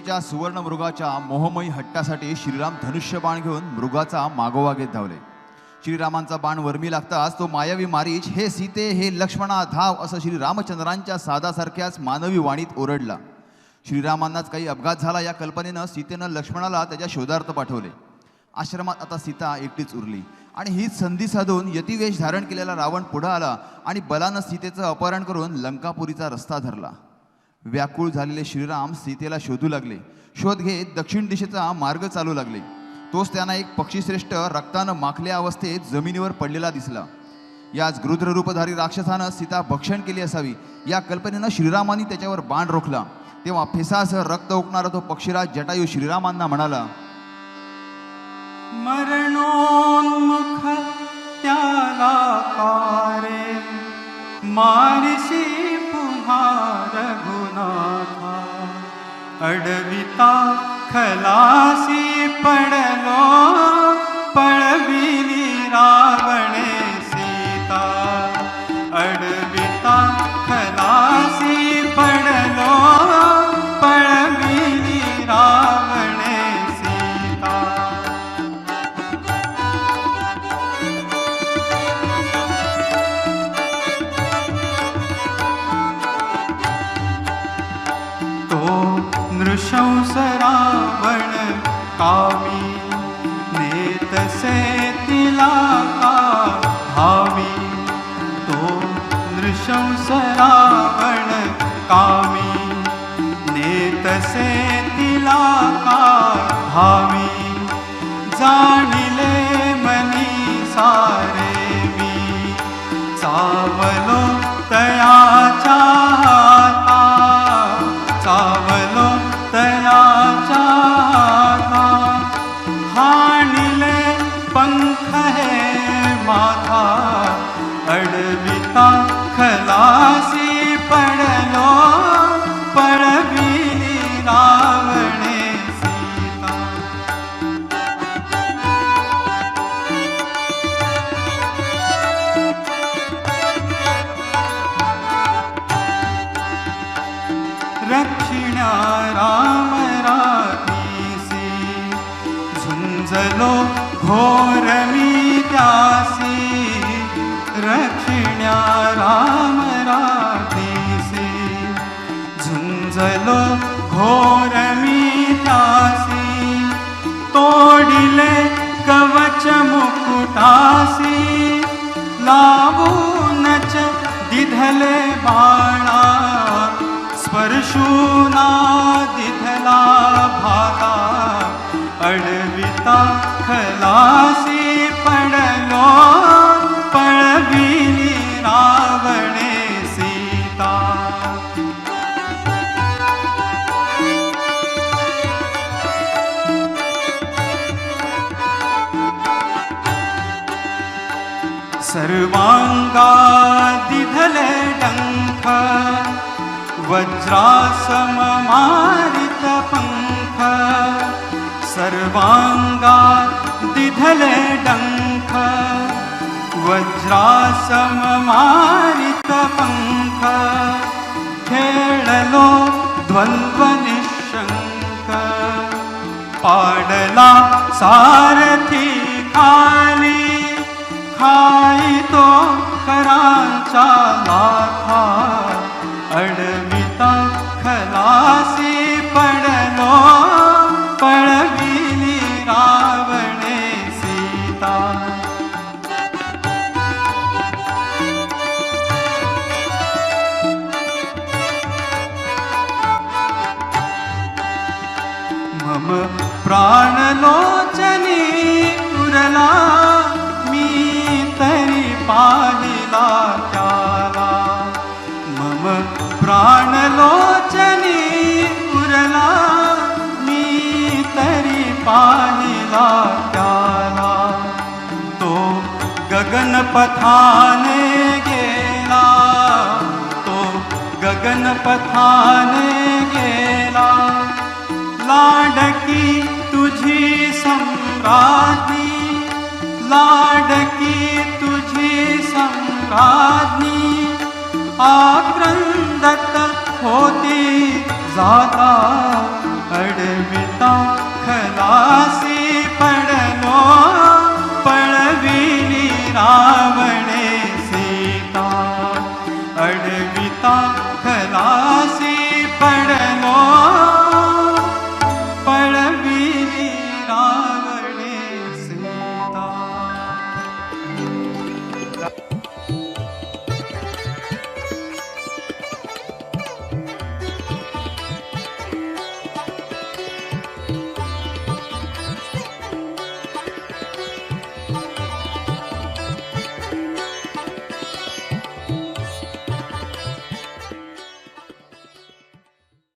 सीतेच्या सुवर्ण मृगाच्या मोहमयी हट्टासाठी श्रीराम धनुष्य बाण घेऊन मृगाचा मागोवा घेत धावले. श्रीरामांचा बाण वर्मी लागताच तो मायावी मारीच हे सीते हे लक्ष्मणा धाव असं श्रीरामचंद्रांच्या साधासारख्याच सादासारख्याच मानवी वाणीत ओरडला. श्रीरामांनाच काही अपघात झाला या कल्पनेनं सीतेनं लक्ष्मणाला त्याच्या शोधार्थ पाठवले. आश्रमात आता सीता एकटीच उरली आणि हीच संधी साधून यतिवेश धारण केलेला रावण पुढं आला आणि बलानं सीतेचं अपहरण करून लंकापुरीचा रस्ता धरला. व्याकुळ झालेले श्रीराम सीतेला शोधू लागले. शोध घेत दक्षिण दिशेचा मार्ग चालू लागले. तोच त्यांना एक पक्षीश्रेष्ठ रक्तानं माखल्या अवस्थेत जमिनीवर पडलेला दिसला. याच गृध्र रूपधारी राक्षसानं सीता भक्षण केली असावी या कल्पनेनं श्रीरामांनी त्याच्यावर बाण रोखला. तेव्हा फेसासह रक्त ओकणारा तो पक्षीराज जटायू श्रीरामांना म्हणाला मरणोन्मुख त्याला कारे मारी अडविता खलासी पडलो पळविली रावणे सीता अडविता खलासी शंस रावण कामी नेतसे तिला का भावी. तो नृशंस रावण कामी नेतसे तिला का भावी. जाणी अडविता खलासि पडलो पडवी रावणे राम पढलो झुञ्झलो घोरमी भोरीता या राम रातीसी झुंजलो घोर मी तासी। तोडिले कवच मुकुटासी। लावूनच दिधले बाणा स्पर्शूना दिधला भाता अडविता खलासी। सर्वाङ्गादिधलडङ्ख वज्रासममारितपङ्ख सर्वाङ्गादिधलडङ्ख वज्रासममारितपङ्ख खेळलो द्वन्द्वनिशङ्क पाडला सारथि डङ्ख खा करांचा लाथा अडविता खलासी पडलो पळविली रावणे सीता मम प्राणलोचनी उरला तो गगनपथाने गेला। तो गगनपथाने गेला। लाडकी तुझी सम्राज्ञी। लाडकी तुझी सम्राज्ञी। आक्रंदत होती कविता खलासी पडलो पळविली रावणे सुता।